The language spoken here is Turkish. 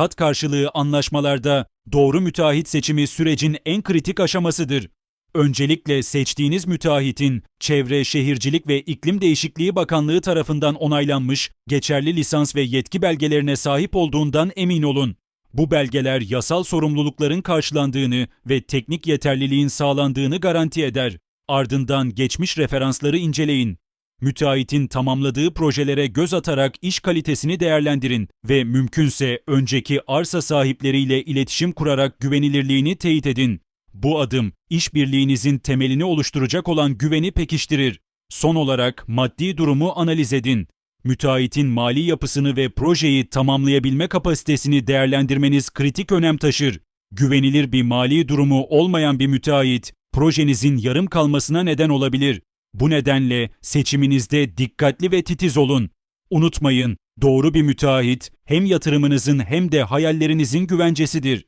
kat karşılığı anlaşmalarda doğru müteahhit seçimi sürecin en kritik aşamasıdır. Öncelikle seçtiğiniz müteahhitin Çevre, Şehircilik ve İklim Değişikliği Bakanlığı tarafından onaylanmış geçerli lisans ve yetki belgelerine sahip olduğundan emin olun. Bu belgeler yasal sorumlulukların karşılandığını ve teknik yeterliliğin sağlandığını garanti eder. Ardından geçmiş referansları inceleyin. Müteahhitin tamamladığı projelere göz atarak iş kalitesini değerlendirin ve mümkünse önceki arsa sahipleriyle iletişim kurarak güvenilirliğini teyit edin. Bu adım işbirliğinizin temelini oluşturacak olan güveni pekiştirir. Son olarak maddi durumu analiz edin. Müteahhitin mali yapısını ve projeyi tamamlayabilme kapasitesini değerlendirmeniz kritik önem taşır. Güvenilir bir mali durumu olmayan bir müteahhit projenizin yarım kalmasına neden olabilir. Bu nedenle seçiminizde dikkatli ve titiz olun. Unutmayın, doğru bir müteahhit hem yatırımınızın hem de hayallerinizin güvencesidir.